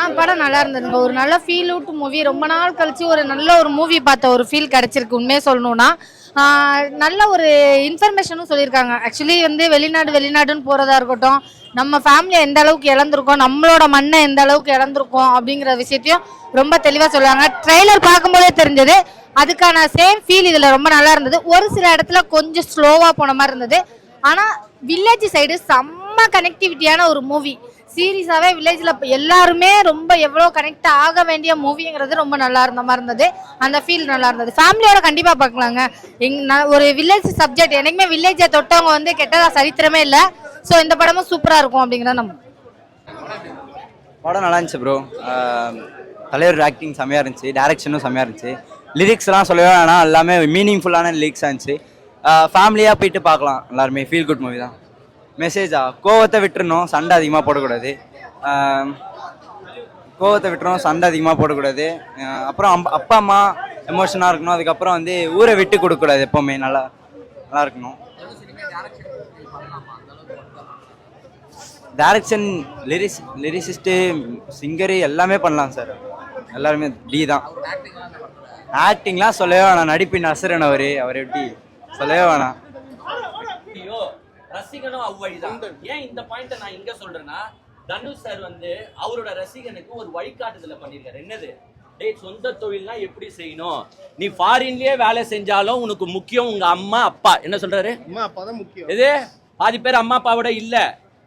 ஆ படம் நல்லா இருந்ததுங்க. ஒரு நல்ல ஃபீல் அவுட் மூவி ரொம்ப நாள் கழிச்சு ஒரு நல்ல ஒரு மூவி பார்த்த ஒரு ஃபீல் கிடைச்சிருக்கு உண்மையை சொல்லணும்னா. நல்ல ஒரு இன்ஃபர்மேஷனும் சொல்லியிருக்காங்க. ஆக்சுவலி வந்து வெளிநாடு வெளிநாடுன்னு போகிறதா இருக்கட்டும் நம்ம ஃபேமிலியை எந்த அளவுக்கு இழந்திருக்கோம் நம்மளோட மண்ணை எந்த அளவுக்கு இழந்திருக்கோம் அப்படிங்கிற விஷயத்தையும் ரொம்ப தெளிவாக சொல்லுவாங்க. ட்ரெய்லர் பார்க்கும்போதே தெரிஞ்சது அதுக்கான சேம் ஃபீல் இதில் ரொம்ப நல்லா இருந்தது. ஒரு சில இடத்துல கொஞ்சம் ஸ்லோவாக போன மாதிரி இருந்தது. ஆனால் வில்லேஜ் சைடு செம்ம கனெக்டிவிட்டியான ஒரு மூவி சீரியஸாகவே வில்லேஜில் எல்லாருமே ரொம்ப எவ்வளோ கனெக்ட் ஆக வேண்டிய மூவிங்கிறது ரொம்ப நல்லா இருந்த மாதிரி இருந்தது. அந்த ஃபீல் நல்லா இருந்தது. ஃபேமிலியோட கண்டிப்பாக பார்க்கலாங்க எங் நான் ஒரு வில்லேஜ் சப்ஜெக்ட் எனக்குமே வில்லேஜை தொட்டவங்க வந்து கெட்டதா சரித்திரமே இல்லை. ஸோ இந்த படமும் சூப்பராக இருக்கும் அப்படிங்கிற நம்ம படம் நல்லா இருந்துச்சு ப்ரோ தலைவர் ஆக்டிங் செம்மையாக இருந்துச்சு. டேரக்ஷனும் செம்மையாக இருந்துச்சு. லிரிக்ஸ்லாம் சொல்லவே வேணாம். எல்லாமே மீனிங்ஃபுல்லான லிரிக்ஸாக இருந்துச்சு. ஃபேமிலியாக போயிட்டு பார்க்கலாம் எல்லாருமே ஃபீல் குட் மூவி தான். மெசேஜா கோவத்தை விட்டுறணும் சண்டை அதிகமாக போடக்கூடாது. கோவத்தை விட்டுறணும் சண்டை அதிகமாக போடக்கூடாது. அப்புறம் அம் அப்பா அம்மா எமோஷனாக இருக்கணும். அதுக்கப்புறம் வந்து ஊரை விட்டு கொடுக்கக்கூடாது எப்போவுமே. நல்லா நல்லா இருக்கணும். டேரக்ஷன் லிரிஸ் லிரிசிஸ்ட்டு சிங்கரு எல்லாமே பண்ணலாம் சார் எல்லாருமே டி தான். ஆக்டிங்லாம் சொல்லவே வேணாம். நடிப்பின் அசுரன் அவர். அவர் எப்படி? சொல்லவே வேணாம். ரசிகனும் அவ்வழிதான் ஏன் இந்த பாயிண்ட நான் இங்க சொல்றேன்னா தனுஷ் சார் வந்து அவரோட ரசிகனுக்கு ஒரு வழிகாட்டுதல பண்ணிருக்காரு என்னது? டேய் சொந்த தொழில்னா எப்படி செய்யணும்? நீ ஃபாரின்லயே வேலை செஞ்சாலும் உனக்கு முக்கியம் உங்க அம்மா அப்பா. என்ன சொல்றாரு? அம்மா அப்பா தான் முக்கியம். எது? பாதி பேர் அம்மா அப்பாவோட இல்ல.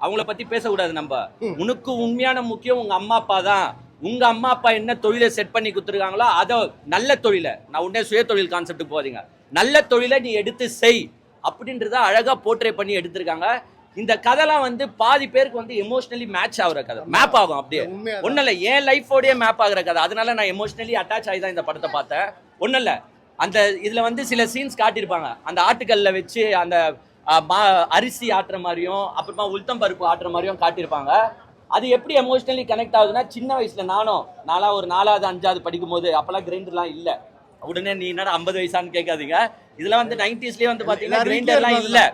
அவங்கள பத்தி பேசக்கூடாது நம்ம. உனக்கு உண்மையான முக்கியம் உங்க அம்மா அப்பா தான். உங்க அம்மா அப்பா என்ன தொழிலை செட் பண்ணி கொடுத்துருக்காங்களோ அதை நல்ல தொழிலை நான் உடனே சுய தொழில் கான்செப்ட் போதீங்க நல்ல தொழிலை நீ எடுத்து செய். அப்படின்றத அழகா போர்ட்ரே பண்ணி எடுத்திருக்காங்க. இந்த கதைலாம் வந்து பாதி பேருக்கு வந்து எமோஷனலி மேட்ச் ஆகுற கதை. மேப் ஆகும் அப்படியே. ஒன்றும் இல்லை என் லைஃபோடய மேப் ஆகுற கதை. அதனால நான் எமோஷனலி அட்டாச் ஆகி தான் இந்த படத்தை பார்த்தேன். ஒன்றும் இல்லை. அந்த இதில் வந்து சில சீன்ஸ் காட்டியிருப்பாங்க. அந்த ஆட்டுக்கல்ல வச்சு அந்த அரிசி ஆட்டுற மாதிரியும் அப்புறமா உளுத்தம் பருப்பு ஆட்டுற மாதிரியும் காட்டியிருப்பாங்க. அது எப்படி எமோஷனலி கனெக்ட் ஆகுதுன்னா சின்ன வயசுல நானும் நான்லாம் ஒரு நாலாவது அஞ்சாவது படிக்கும்போது அப்போல்லாம் கிரைண்டர்லாம் இல்லை. உடனே நீ என்னடா ஐம்பது வயசான்னு கேட்காதீங்க. இதெல்லாம் வந்து நைன்டிஸ்லேயே வந்து பார்த்தீங்கன்னா கிரைண்டர்லாம் இல்லை.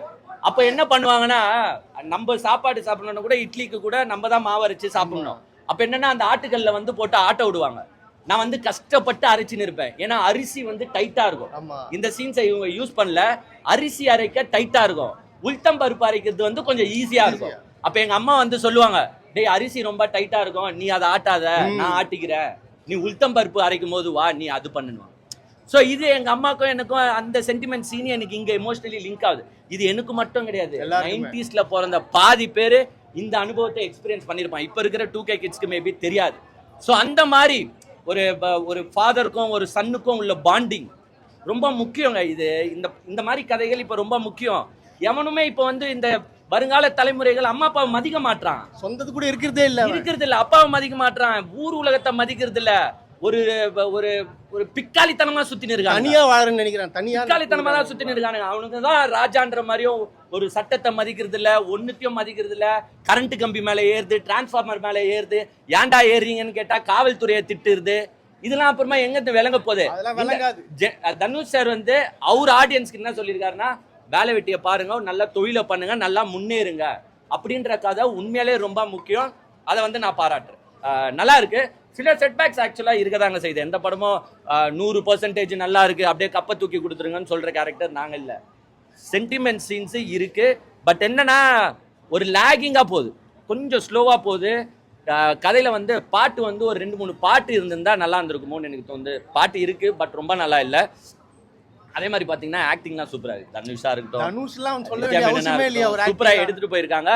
அப்போ என்ன பண்ணுவாங்கன்னா நம்ம சாப்பாடு சாப்பிடணும்னா கூட இட்லிக்கு கூட நம்ம தான் மாவு அரைச்சு சாப்பிடணும். அப்போ என்னன்னா அந்த ஆட்டுக்கல்ல வந்து போட்டு ஆட்ட விடுவாங்க. நான் வந்து கஷ்டப்பட்டு அரைச்சின்னு இருப்பேன். ஏன்னா அரிசி வந்து டைட்டா இருக்கும். இந்த சீன்ஸை இவங்க யூஸ் பண்ணல. அரிசி அரைக்க டைட்டா இருக்கும். உளுத்தம் பருப்பு அரைக்கிறது வந்து கொஞ்சம் ஈஸியா இருக்கும். அப்ப எங்க அம்மா வந்து சொல்லுவாங்க டேய் அரிசி ரொம்ப டைட்டா இருக்கும். நீ அதை ஆட்டாத. நான் ஆட்டிக்கிறேன். நீ உளுத்தம் பருப்பு அரைக்கும் போது வா நீ அது பண்ணணும் ஸோ இது எங்க அம்மாக்கும் எனக்கும் அந்த சென்டிமெண்ட் சீனி எனக்கு இங்க எமோஷனலி லிங்க் ஆகுது. இது எனக்கு மட்டும் கிடையாது. நைன்டிஸ்ல பிறந்த பாதி பேரு இந்த அனுபவத்தை எக்ஸ்பீரியன்ஸ் பண்ணியிருப்பான் இப்போ இருக்கிற டூ கே கிட்ஸ்க்கு மேபி தெரியாது. ஸோ அந்த மாதிரி ஒரு ஒரு ஃபாதருக்கும் ஒரு சன்னுக்கும் உள்ள பாண்டிங் ரொம்ப முக்கியங்க இது. இந்த இந்த மாதிரி கதைகள் இப்போ ரொம்ப முக்கியம். எவனுமே இப்போ வந்து இந்த வருங்கால தலைமுறைகள் அம்மா அப்பாவை மதிக்க மாட்றான். சொந்தத்து கூட இருக்கிறதே இல்ல. இருக்கிறது இல்ல அப்பாவை மதிக்க மாட்றான். ஊர் உலகத்தை மதிக்கிறது இல்ல ஒரு ஒரு ஒரு பிக்காளித்தனமா சுத்தி இருக்காங்க தனியா வாழறேன்னு நினைக்கிறான். தனியா பிக்காளித்தனமா தான் சுத்தி இருக்கானுங்க. அவனுக்கு தான் ராஜான்ற மாதிரியும் ஒரு சட்டத்தை மதிக்கிறது இல்ல ஒன்னுத்தையும் மதிக்கிறது இல்ல கரண்ட் கம்பி மேல ஏறுது டிரான்ஸ்ஃபார்மர் மேல ஏறுது. ஏன்டா ஏறுறீங்கன்னு கேட்டா காவல்துறையை திட்டுறது. இதெல்லாம் அப்புறமா எங்க விளங்க போகுது? தனுஷ் சார் வந்து அவர் ஆடியன்ஸ்க்கு என்ன சொல்லியிருக்காருன்னா வேலை வெட்டியை பாருங்க நல்ல தொழிலை பண்ணுங்க நல்லா முன்னேறுங்க. அப்படின்ற கதை உண்மையிலே ரொம்ப முக்கியம். அதை வந்து நான் பாராட்டுறேன். நல்லா இருக்கு. சில செட்பேக்ஸ் ஆக்சுவலாக இருக்கதாங்க செய்யுது. எந்த படமும் நூறு பர்சன்டேஜ் நல்லா இருக்கு அப்படியே கப்பை தூக்கி கொடுத்துருங்கன்னு சொல்ற கேரக்டர் நாங்க இல்லை. சென்டிமெண்ட் சீன்ஸு இருக்கு. பட் என்னன்னா ஒரு லேகிங்காக போகுது. கொஞ்சம் ஸ்லோவாக போகுது. கதையில வந்து பாட்டு வந்து ஒரு ரெண்டு மூணு பாட்டு இருந்திருந்தா நல்லா இருந்திருக்குமோன்னு எனக்கு தோணுது. பாட்டு இருக்கு பட் ரொம்ப நல்லா இல்லை. அதே மாதிரி பாத்தீங்கன்னா ஆக்டிங்லாம் சூப்பரா இருக்கு. தனுஷா இருக்கட்டும். தனுஷ்லாம் சொல்ல நித்யா வேண்டிய மேனனா அவசியமே இல்லையா இருக்கட்டும். ஒரு சூப்பரா acting-ஆ. எடுத்துட்டு போயிருக்காங்க.